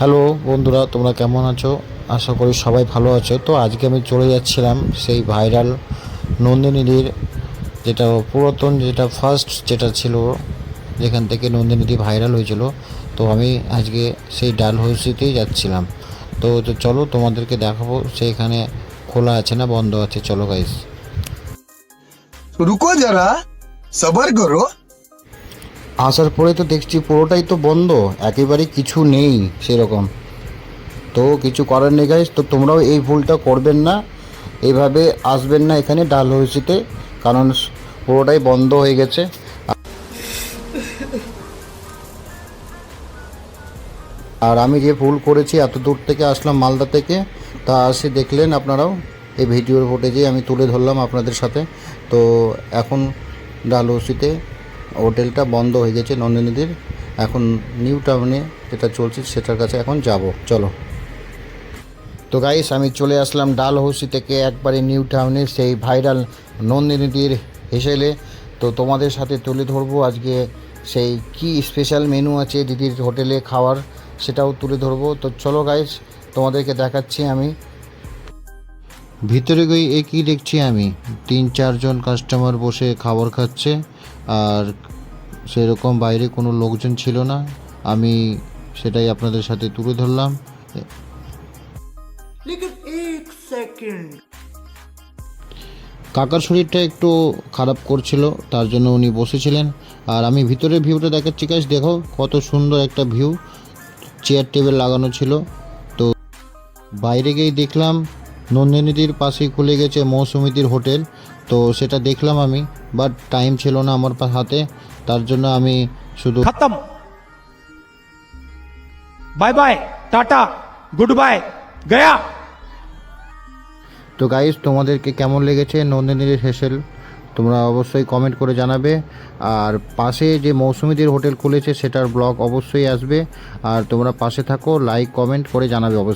Hello বন্ধুরা, তোমরা কেমন আছো? আশা করি সবাই ভালো আছো। তো আজকে আমি চলে যাচ্ছিলাম সেই ভাইরাল নন্দিনীদির, যেটা পুরাতন, যেটা ফার্স্ট যেটা ছিল, যেখান থেকে নন্দিনীদি ভাইরাল হয়েছিল। তো আমি আজকে সেই ডাল হাউসিতেই যাচ্ছিলাম। তো তো চলো তোমাদেরকে দেখাবো সেইখানে খোলা আছে না, বন্ধ আছে। চলো গাইস রুকো যারা, সবার করো। আসার পরে তো দেখছি পুরোটাই তো বন্ধ, একেবারে কিছু নেই সেরকম। তো কিছু করার নেই গাইস তো তোমরাও এই ভুলটা করবেন না এইভাবে আসবেন না এখানে ডালহৌসিতে, কারণ পুরোটাই বন্ধ হয়ে গেছে। আর আমি যে ভুল করেছি, এত দূর থেকে আসলাম মালদা থেকে, তা আসে দেখলেন আপনারাও, এই ভিডিওর ফুটেজে আমি তুলে ধরলাম আপনাদের সাথে। তো এখন ডালহৌসিতে হোটেলটা বন্ধ হয়ে গেছে নন্দিনীদের। এখন নিউ টাউনে যেটা চলছে সেটার কাছে এখন যাব। চলো। তো গাইস আমি চলে আসলাম ডালহৌসি থেকে একবারে নিউ টাউনে সেই ভাইরাল নন্দিনীদির হেসেলে। তো তোমাদের সাথে তুলে ধরবো আজকে সেই কি স্পেশাল মেনু আছে দিদির হোটেলে খাওয়ার, সেটাও তুলে ধরবো। তো চলো গাইস তোমাদেরকে দেখাচ্ছি আমি। ভিতরে গিয়ে এ কী দেখছি আমি? তিন চারজন কাস্টমার বসে খাবার খাচ্ছে। আর সেরকম বাইরে কোনো লোকজন ছিল না। আমি সেটাই আপনাদের সাথে তুলে ধরলাম। কাকার শরীরটা একটু খারাপ করছিল তার জন্য উনি বসেছিলেন। আর আমি ভিতরে ভিউটা দেখাচ্ছি গাছ দেখো কত সুন্দর একটা ভিউ চেয়ার টেবিল লাগানো ছিল। তো বাইরে গিয়ে দেখলাম নন্দিনীদির পাশেই খুলে গেছে মৌসুমিদির হোটেল। তো সেটা দেখলাম আমি বাট টাইম ছিল না আমার হাতে। তার জন্য আমি শুধু bye bye tata good bye Gaya তো গাইজ তোমাদেরকে কেমন লেগেছে নন্দিনীর হেসেল? তোমরা অবশ্যই কমেন্ট করে জানাবে। আর পাশে যে মৌসুমিদের হোটেল খুলেছে সেটার ব্লগ অবশ্যই আসবে। আর তোমরা পাশে থাকো লাইক কমেন্ট করে জানাবে অবশ্যই।